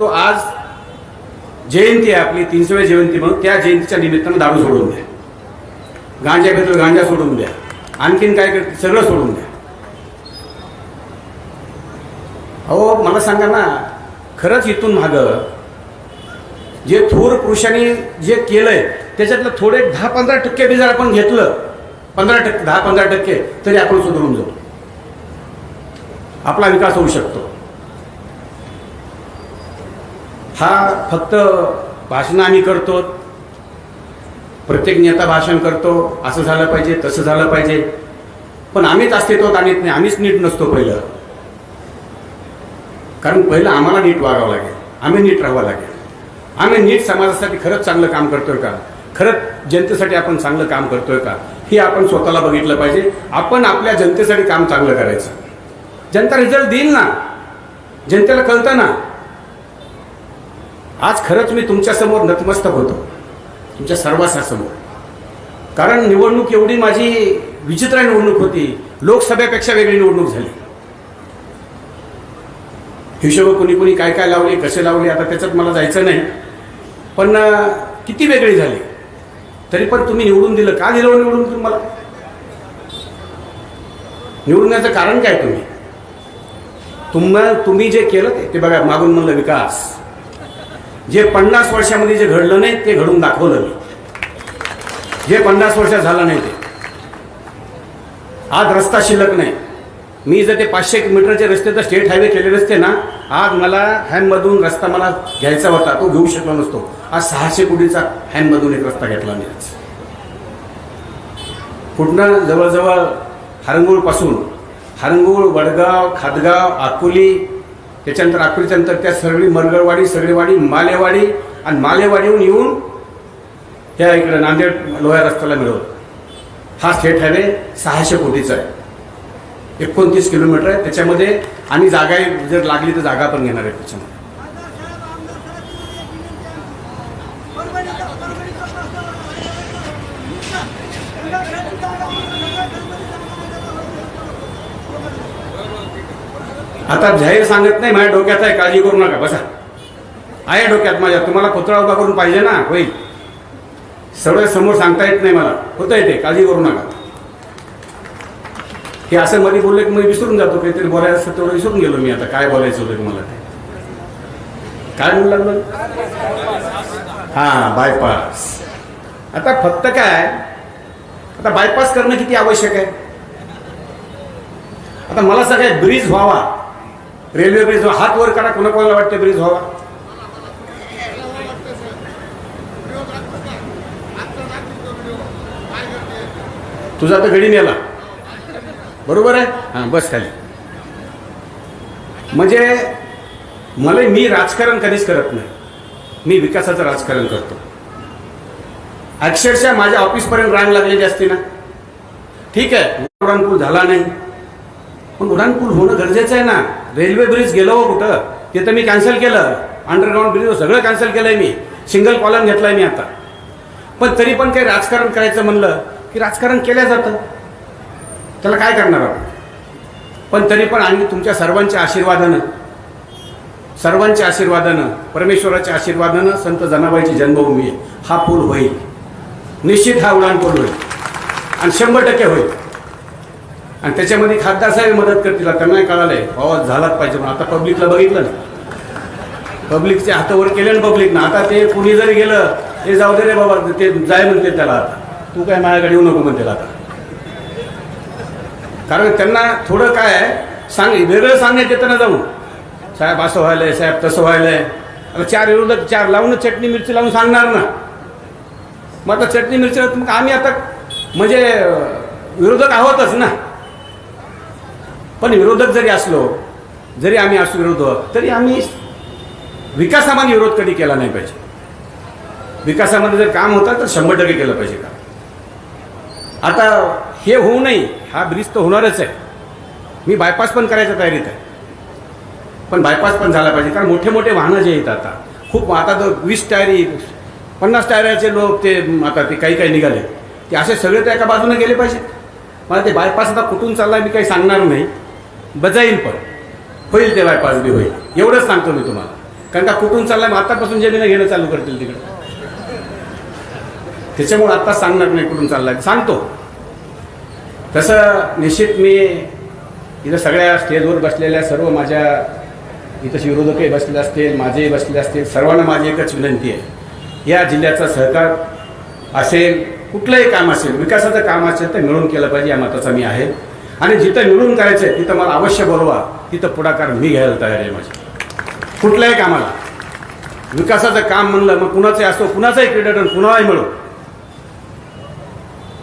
तो आज जयंती आहे आपली तीनशेव्या जयंती म्हणून. त्या जयंतीच्या निमित्तानं दारू सोडून द्या. गांजा घेतो गांजा सोडून द्या. आणखीन काय करते सगळं सोडून द्या. अहो मला सांगा ना खरंच इथून माग जे थोर पुरुषांनी जे केलंय त्याच्यातलं थोडे दहा पंधरा टक्के बी जर आपण घेतलं. पंधरा टक्के दहा पंधरा टक्के तरी आपण सुधारून जाऊ. आपला विकास होऊ शकतो. हा फक्त भाषण आम्ही करतो. प्रत्येक नेता भाषण करतो. असं झालं पाहिजे तसं झालं पाहिजे. पण आम्हीच अस्तित्वात आणत नाही. आम्हीच नीट नसतो पहिलं. कारण पहिलं आम्हाला नीट वागावं लागेल. आम्ही नीट राहावं लागेल. आम्ही नीट समाजासाठी खरंच चांगलं काम करतोय का? खरंच जनतेसाठी आपण चांगलं काम करतोय का? हे आपण स्वतःला बघितलं पाहिजे. आपण आपल्या जनतेसाठी काम चांगलं करायचं. जनता रिझल्ट देईल ना? जनतेला कळतं ना? आज खरंच मी तुमच्यासमोर नतमस्तक होतो. तुमच्या सर्वांसमोर कारण निवडणूक एवढी माझी विचित्र निवडणूक होती. लोकसभेपेक्षा वेगळी निवडणूक झाली. हिशोब कुणी कुणी काय काय लावले कसे लावले आता त्याच्यात मला जायचं नाही. पण किती वेगळी झाली. तरी पण तुम्ही निवडून दिलं. का दिलं हो निवडून तुम्हाला निवडण्याचं कारण काय तुम्ही? तुम्हाला तुम्ही जे केलं ते- ते बघा मागून म्हणलं विकास. जे पन्नास वर्षामध्ये जे घडलं नाही ते घडून दाखवलं मी. जे पन्नास वर्षात झालं नाही ते. आज रस्ता शिल्लक नाही. मी जर ते पाचशे मीटरचे रस्ते तर स्टेट हायवे केलेले असते ना आज मला हॅनमधून रस्ता मला घ्यायचा होता तो घेऊ शकलो नसतो. आज सहाशे कोटीचा हॅनमधून एक रस्ता घेतला मी आज. पुढनं जवळजवळ हरंगुळपासून हरंगुळ वडगाव खादगाव अकोली त्याच्यानंतर अकोल्याच्या नंतर त्या सरळी मरगळवाडी सरळीवाडी मालेवाडी आणि मालेवाडीहून येऊन त्या इकडं नांदेड लोह्या रस्त्याला मिळवलं. हा स्टेट हायवे सहाशे कोटीचा आहे. एकोणतीस किलोमीटर आहे. त्याच्यामध्ये आणि जागा जर लागली तर जागा पण घेणार आहे त्याच्यामध्ये. आता जाहीर सांगत नाही माझ्या डोक्यात आहे काळजी करू नका बसा. आहे डोक्यात माझ्या तुम्हाला पुतळा उभा करून पाहिजे ना होईल. सगळं समोर सांगता येत नाही मला. होतं येते काळजी करू नका. हे असं मध्ये बोलले की मी विसरून जातो काहीतरी बोलायचं असतं तेवढं विसरून गेलो मी आता काय बोलायचं होतं तुम्हाला? ते काय म्हणू लागलं? हा बायपास आता फक्त काय आता बायपास करणं किती आवश्यक आहे? आता मला सगळ्यात ब्रिज व्हावा. रेल्वे ब्रिज हात वर करा कोणा कोणाला वाटते ब्रिज व्हावा? तुझा तर घडी नेला. बरोबर आहे? हां बस खाली. म्हणजे मला मी राजकारण कधीच करत नाही. मी विकासाचं राजकारण करतो. अक्षरशः माझ्या ऑफिसपर्यंत रांग लागलेली असते ना. ठीक आहे उडाणपूल झाला नाही. पण उडाणपूल होणं गरजेचं आहे ना. रेल्वे ब्रिज गेलो कुठं? तिथं मी कॅन्सल केलं. अंडरग्राऊंड ब्रिज सगळं कॅन्सल केलंय मी. सिंगल कॉलम घेतलाय मी आता. पण तरी पण काही राजकारण करायचं म्हणलं की राजकारण केलं जातं. त्याला काय करणार आपण? पण तरी पण आम्ही तुमच्या सर्वांच्या आशीर्वादानं सर्वांच्या आशीर्वादानं परमेश्वराच्या आशीर्वादानं संत जनाबाईची जन्मभूमी हा पूल होईल. निश्चित हा उडाण पूल होईल. आणि शंभर टक्के होईल. आणि त्याच्यामध्ये खासदार साहेब मदत करतील आता त्यांना कळालंय. हो झालाच पाहिजे पण आता पब्लिकला बघितलं ना. पब्लिकचे हातावर केले ना पब्लिकनं आता ते कुणी जरी गेलं ते जाऊ दे रे बाबा ते जाय म्हणते त्याला. आता तू काय माझ्याकडे येऊ नको म्हणते आता. कारण त्यांना थोडं काय आहे सांग वेगळं सांगण्यात येतं ना साहेब असं व्हायलंय साहेब तसं व्हायलंय. आता चार विरोधक चार लावून चटणी मिरची लावून सांगणार ना. मग आता चटणी मिरची आम्ही आता म्हणजे विरोधक आहोतच ना. पण विरोधक जरी असलो जरी आम्ही असू विरोधक तरी आम्ही विकासामध्ये विरोध कधी केला नाही पाहिजे. विकासामध्ये जर काम होतं तर शंभर टक्के केलं पाहिजे का आता हे होऊ नये हा ब्रिज तर होणारच आहे. मी बायपास पण करायच्या तयारीत आहे. पण बायपास पण झाला पाहिजे कारण मोठे मोठे वाहनं जे आहेत आता खूप आता तर वीस टायरी पन्नास टायराचे लोक ते आता ते काही काही निघाले. ते असे सगळे तर एका बाजूने गेले पाहिजे मला ते बायपास आता कुठून चालला मी काही सांगणार नाही. बजाईन पण. होईल ते बायपास बी होईल. एवढंच सांगतो मी तुम्हाला. कारण का कुठून चाललाय? मग आतापासून जमीन घेणं चालू करतील तिकडे. त्याच्यामुळे आत्ता सांगणार नाही कुठून चाललाय. सांगतो. तसं निश्चित मी इथं सगळ्या स्टेजवर बसलेल्या सर्व माझ्या इथं विरोधकही बसलेले असतील माझेही बसलेले असतील सर्वांना माझी एकच विनंती आहे. या जिल्ह्याचा सहकार असेल कुठलंही काम असेल विकासाचं काम असेल तर मिळून केलं पाहिजे या मताचा मी आहे. आणि जिथं मिळून करायचं आहे तिथं मला अवश्य बोलवा. तिथं पुढाकार मी घ्यायला तयार आहे माझी. कुठल्याही कामाला विकासाचं काम म्हणलं मग कुणाचंही असो कुणाचाही क्रीडन कुणालाही मिळो.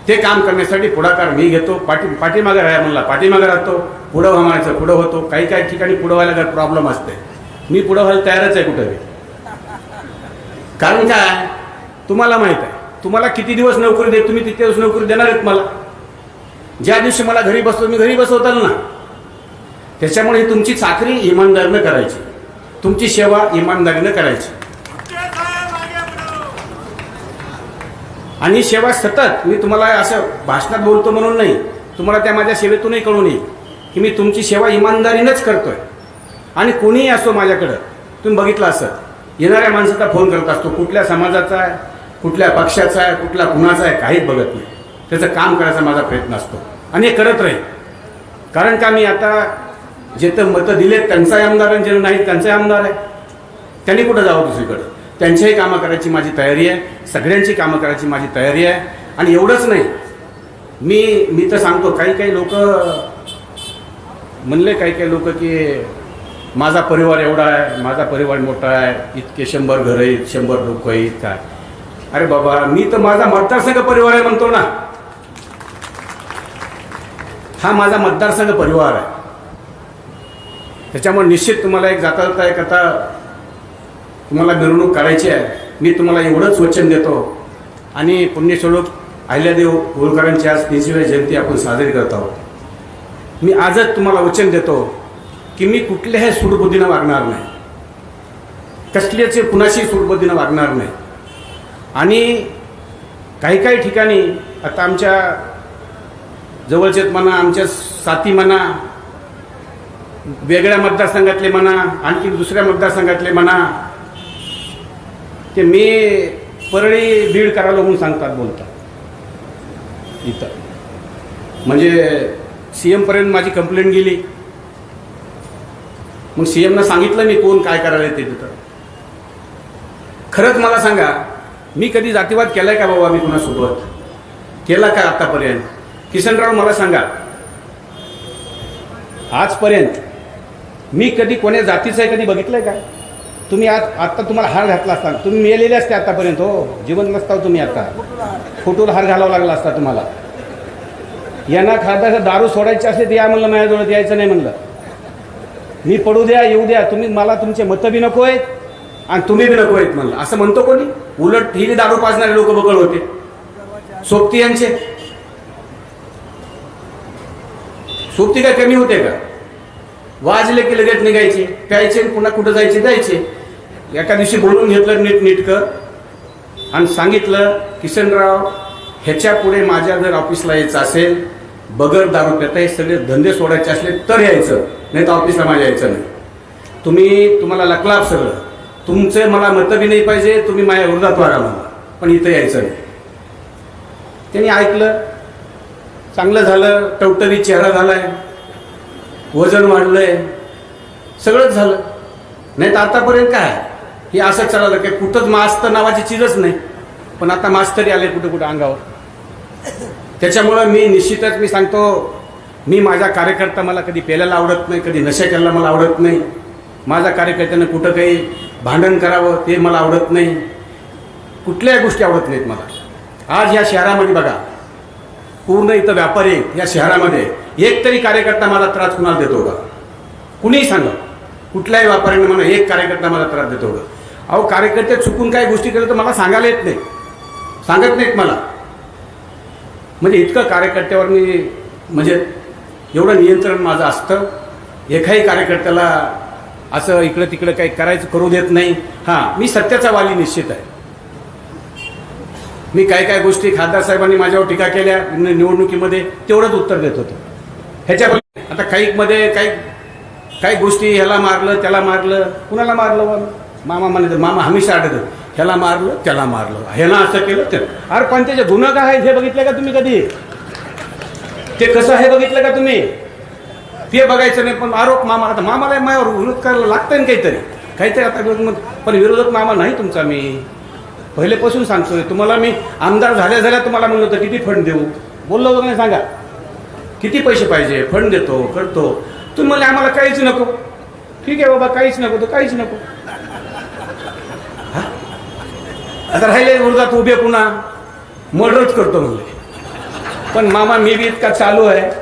ते काम करण्यासाठी पुढाकार मी घेतो. पाठी पाठीमागे राहा म्हणला पाठीमागे राहतो. पुढं व्हा म्हणायचं पुढं होतो. काही काही ठिकाणी पुढं व्हायला जर प्रॉब्लेम असते. मी पुढं व्हायला तयारच आहे कुठं कारण काय? तुम्हाला माहीत आहे. तुम्हाला किती दिवस नोकरी दे तुम्ही तिथे दिवस नोकरी देणार आहेत मला. ज्या दिवशी मला घरी बसतो मी घरी बसवताल ना त्याच्यामुळे ही तुमची चाकरी इमानदारीनं करायची. तुमची सेवा इमानदारीनं करायची. आणि सेवा सतत मी तुम्हाला असं भाषणात बोलतो म्हणून नाही तुम्हाला त्या माझ्या सेवेतूनही कळून येईल की मी तुमची सेवा इमानदारीनंच करतोय. आणि कोणीही असो माझ्याकडं तुम्ही बघितलं असं येणाऱ्या माणसाचा फोन करत असतो कुठल्या समाजाचा आहे कुठल्या पक्षाचा आहे कुठल्या कुणाचा आहे काहीच बघत नाही. त्याचं काम करायचा माझा प्रयत्न असतो. आणि हे करत राहील कारण का मी आता जिथं मतं दिलेत त्यांचाही आमदार आणि जे नाहीत त्यांचाही आमदार आहे. त्यांनी कुठं जावं दुसरीकडं? त्यांच्याही कामं करायची माझी तयारी आहे. सगळ्यांची कामं करायची माझी तयारी आहे. आणि एवढंच नाही मी मी तर सांगतो काही काही लोक म्हणले काही काही लोक की माझा परिवार एवढा आहे माझा परिवार मोठा आहे इतके शंभर घरं आहेत शंभर लोक आहेत काय? अरे बाबा मी तर माझा मतदारसंघ परिवार आहे म्हणतो ना. हा माझा मतदारसंघ परिवार आहे. त्याच्यामुळे निश्चित तुम्हाला एक जाता जाता एक आता तुम्हाला मिरवणूक काढायची आहे. मी तुम्हाला एवढंच वचन देतो. आणि पुण्यस्वरूप अहिल्यादेव होळकरांची आज तीनशेव्या जयंती आपण साजरी करत आहोत. मी आजच तुम्हाला वचन देतो की मी कुठल्याही सूडबुद्धीनं वागणार नाही. कसल्याचे कुणाशी सूडबुद्धीनं वागणार नाही. आणि काही काही ठिकाणी आता आमच्या जवळचेच म्हणा आमच्या साथी म्हणा वेगळ्या मतदारसंघातले म्हणा आणखी दुसऱ्या मतदारसंघातले म्हणा ते मी परळी बीड करायला म्हणून सांगतात बोलतात. इथं. म्हणजे सी एमपर्यंत माझी कंप्लेंट गेली. मग सी एमनं सांगितलं मी कोण काय करायला ते तिथं. खरंच मला सांगा मी कधी जातीवाद केलाय का बाबा मी कुणासोबत? केला का आतापर्यंत? किसनराव मला सांगा. आजपर्यंत मी कधी कोण्या जातीचं आहे कधी बघितलंय का? तुम्ही आज आत्ता तुम्हाला हार घातला असता. तुम्ही मेलेले असते आतापर्यंत हो. जिवंत नसता हो तुम्ही आता. फोटोला हार घालावा लागला असता तुम्हाला. यांना खाद्याचा दारू सोडायची असले तर या म्हणलं माझ्याजवळ द्यायचं नाही म्हणलं. मी पडू द्या येऊ द्या. तुम्ही मला तुमचे मतं बी नको आहेत आणि तुम्ही बी नको आहेत म्हणलं. असं म्हणतो कोणी? उलट ही दारू पाजणारे लोक बकळ होते. सोबती यांचे. सोबती काय कमी होते का? वाजले की लगेच निघायचे प्यायचे पुन्हा कुठं जायचे जायचे एका दिवशी बोलून घेतलं नीट नीटकं आणि सांगितलं किशनराव ह्याच्या पुढे माझ्या जर ऑफिसला यायचं असेल बगर दारू पेता हे सगळे धंदे सोडायचे असले तर यायचं नाही तर ऑफिसला माझ्या यायचं नाही. तुम्ही तुम्हाला लकलाप सगळं. तुमचे मला मतबी नाही पाहिजे तुम्ही माझ्या विरोधात वागा मला पण इथं यायचं नाही. त्यांनी ऐकलं चांगलं झालं टवटवी चेहरा झालाय वजन वाढलंय सगळंच झालं. नाही तर आतापर्यंत काय? हे असं चाललं की कुठंच मास्तर नावाची चीजच नाही. पण आता मास्तरी आले कुठं कुठं अंगावर. त्याच्यामुळं मी निश्चितच मी सांगतो मी माझा कार्यकर्ता मला कधी पेल्याला आवडत नाही कधी नशा करायला मला आवडत नाही. माझ्या कार्यकर्त्यानं कुठं काही भांडण करावं ते मला आवडत नाही. कुठल्याही गोष्टी आवडत नाहीत मला. आज या शहरामध्ये बघा पूर्ण इथं व्यापारी या शहरामध्ये. एक तरी कार्यकर्ता मला त्रास कुणाला देतो का? कुणीही सांगा. कुठल्याही व्यापाऱ्याने म्हणा एक कार्यकर्ता मला त्रास देतो का? अहो कार्यकर्ते चुकून काही गोष्टी केल्या तर मला सांगायला येत नाही. सांगत नाहीत मला. म्हणजे इतकं कार्यकर्त्यावर मी म्हणजे एवढं नियंत्रण माझं असतं. एकाही कार्यकर्त्याला असं इकडं तिकडं काही करायचं करू देत नाही. हां मी सत्याचा वाली निश्चित आहे. मी काय काय गोष्टी खासदार साहेबांनी माझ्यावर टीका केल्या निवडणुकीमध्ये तेवढंच उत्तर देत होतो. ह्याच्या आता काहीमध्ये काही काही गोष्टी ह्याला मारलं त्याला मारलं कुणाला मारलं बा मामा म्हणायचं मामा हमेशा आठवत ह्याला मारलं त्याला मारलं. ह्याला असं केलं ते अरे पण त्याचे गुन्हा काय आहेत हे बघितलं का तुम्ही कधी? ते कसं आहे बघितलं का तुम्ही? ते बघायचं नाही पण आरोप मामा आता मामाला माझ्यावर विरोध करायला लागतं ना काहीतरी. काहीतरी आता विरोध पण विरोधक मामा नाही तुमचा मी. पहिलेपासून सांगतोय तुम्हाला मी आमदार झाल्या झाल्या तुम्हाला म्हणलं होतं किती फंड देऊ? बोललो होतं नाही सांगा? किती पैसे पाहिजे? फंड देतो करतो. तुम्ही म्हणले आम्हाला काहीच नको. ठीक आहे बाबा काहीच नको. तर काहीच नको. हा? आता राहिले विरोधात उभे पुन्हा. मर्डरच करतो म्हणले. पण मामा मी बी इतका चालू आहे.